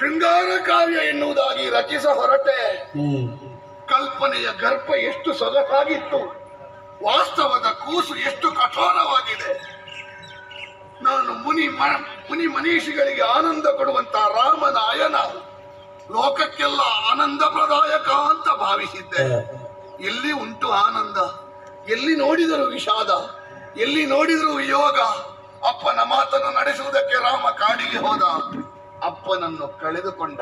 ಶೃಂಗಾರ ಕಾವ್ಯ ಎನ್ನುವುದಾಗಿ ರಚಿಸ ಹೊರಟೆ. ಕಲ್ಪನೆಯ ಗರ್ಭ ಎಷ್ಟು ಸೊಗಸಾಗಿತ್ತು ವಾಸ್ತವದ ಕೂಸು ಎಷ್ಟು ಕಠೋರವಾಗಿದೆ. ನಾನು ಮುನಿ ಮುನಿ ಮನೀಷಿಗಳಿಗೆ ಆನಂದ ಕೊಡುವಂತ ರಾಮನ ಅಯನ ಲೋಕಕ್ಕೆಲ್ಲ ಆನಂದ ಪ್ರದಾಯಕ ಅಂತ ಭಾವಿಸಿದ್ದೆ. ಎಲ್ಲಿ ಉಂಟು ಆನಂದ? ಎಲ್ಲಿ ನೋಡಿದರೂ ವಿಷಾದ? ಎಲ್ಲಿ ನೋಡಿದರೂ ವಿಯೋಗ? ಅಪ್ಪನ ಮಾತನ್ನು ನಡೆಸುವುದಕ್ಕೆ ರಾಮ ಕಾಡಿಗೆ ಹೋದ. ಅಪ್ಪನನ್ನು ಕಳೆದುಕೊಂಡ.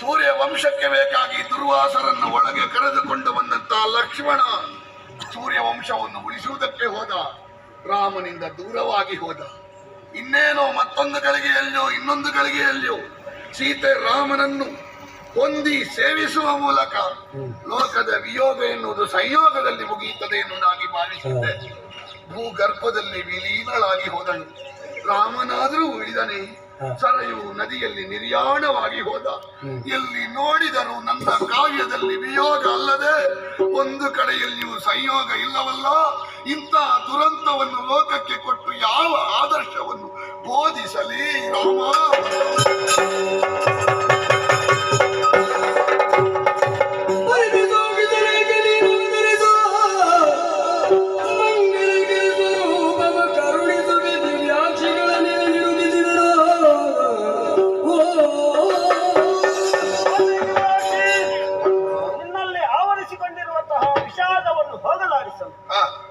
ಸೂರ್ಯ ವಂಶಕ್ಕೆ ಬೇಕಾಗಿ ದುರ್ವಾಸರನ್ನು ಒಳಗೆ ಕರೆದುಕೊಂಡು ಬಂದಂತ ಲಕ್ಷ್ಮಣ ಸೂರ್ಯ ವಂಶವನ್ನು ಉಳಿಸುವುದಕ್ಕೆ ಹೋದ. ರಾಮನಿಂದ ದೂರವಾಗಿ ಹೋದ. ಇನ್ನೇನೋ ಮತ್ತೊಂದು ಗಳಿಗೆಯಲ್ಲಿಯೋ ಇನ್ನೊಂದು ಗಳಿಗೆಯಲ್ಲಿಯೋ ಸೀತೆ ರಾಮನನ್ನು ಹೊಂದಿ ಸೇವಿಸುವ ಮೂಲಕ ಲೋಕದ ವಿಯೋಗ ಎನ್ನುವುದು ಸಂಯೋಗದಲ್ಲಿ ಮುಗಿಯುತ್ತದೆ ಎನ್ನುವುದಾಗಿ ಭಾವಿಸಿದ್ದೆ ಭೂಗರ್ಭದಲ್ಲಿ ವಿಲೀನಳಾಗಿ ಹೋದಳು. ರಾಮನಾದರೂ ಉಳಿದನೆ. ಸರಯು ನದಿಯಲ್ಲಿ ನಿರ್ಯಾಣವಾಗಿ ಹೋದ. ಎಲ್ಲಿ ನೋಡಿದರೂ ನನ್ನ ಕಾವ್ಯದಲ್ಲಿ ವಿಯೋಗ ಅಲ್ಲದೆ ಒಂದು ಕಡೆಯಲ್ಲಿಯೂ ಸಂಯೋಗ ಇಲ್ಲವಲ್ಲ? ಇಂತಹ ದುರಂತವನ್ನು ಲೋಕಕ್ಕೆ ಕೊಟ್ಟು ಯಾವ ಆದರ್ಶವನ್ನು ಬೋಧಿಸಲಿ ರಾಮ?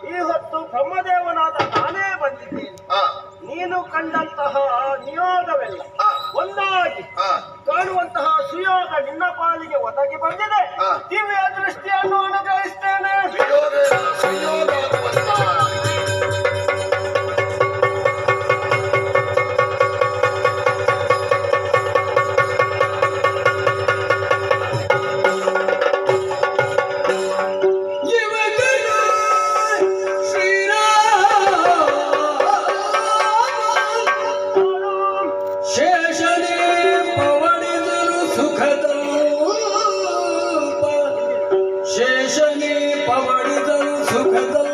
ಈ ಹೊತ್ತು ಬ್ರಹ್ಮದೇವನಾದ ನಾನೇ ಬಂದಿದ್ದೇನೆ. ನೀನು ಕಂಡಂತಹ ನಿಯೋಗವೆಲ್ಲ ಒಂದಾಗಿ ಕಾಣುವಂತಹ ಸುಯೋಗ ನಿನ್ನ ಪಾಲಿಗೆ ಒದಗಿ ಬಂದಿದೆ. ದಿವ್ಯ ದೃಷ್ಟಿಯನ್ನು ಶೇಷನೇ ಪವಣಿಸಲು ಸುಖದ ಶೇಷನೇ ಪವಣಿಸಲು ಸುಖದಲ್ಪ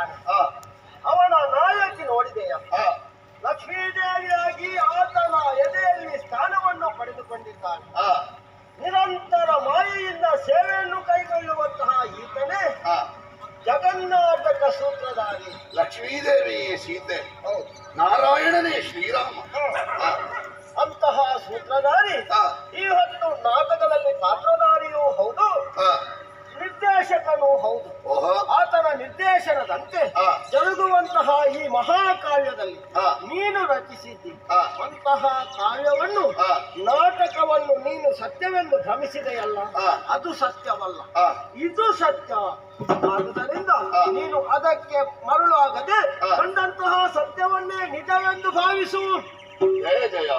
ಪವಡಿಸಿದ್ದಾನೆ ಅವನ ನಾಯಕಿ ನೋಡಿದೆಯಪ್ಪ ಲಕ್ಷ್ಮೀದೇವಿಯಾಗಿ ಆತನ ಎದೆಯಲ್ಲಿ ಸ್ಥಾನವನ್ನು ಪಡೆದುಕೊಂಡಿದ್ದಾನೆ. ನಿರಂತರ ಮಾಯೆಯಿಂದ ಸೇವೆಯನ್ನು ಕೈಗೊಳ್ಳುವಂತಹ ಈತನೇ ಜಗನ್ನಾಥಕ ಜಗನ್ನಾಟಕ ಸೂತ್ರಧಾರಿ. ಲಕ್ಷ್ಮೀದೇವಿ ಸೀತೆ. ನಾರಾಯಣನೇ ಶ್ರೀರಾಮ ಆ, ಅಂತಹ ಸೂತ್ರಧಾರಿ ಆ, ಈ ಹೊತ್ತು ನಾಟಕದಲ್ಲಿ ಪಾತ್ರಧಾರಿಯೂ ಹೌದು ಆ, ನಿರ್ದೇಶಕನೂ ಹೌದು ಓಹೋ ಆತನ ನಿರ್ದೇಶನದಂತೆ. ಜರುಗುವಂತಹ ಈ ಮಹಾಕಾವ್ಯದಲ್ಲಿ. ನೀನು ರಚಿಸಿದ್ದಿ. ಅಂತಹ ಕಾವ್ಯವನ್ನು ನಾಟಕವನ್ನು ನೀನು ಸತ್ಯವೆಂದು ಭ್ರಮಿಸಿದೆಯಲ್ಲ ಅದು ಸತ್ಯವಲ್ಲ. ಇದು ಸತ್ಯ. ಆದುದರಿಂದ ನೀನು ಅದಕ್ಕೆ ಮರುಳಾಗದೆ. ಕಂಡಂತಹ ಸತ್ಯವನ್ನೇ ನಿಜವೆಂದು ಭಾವಿಸು. ಜಯ ಜಯ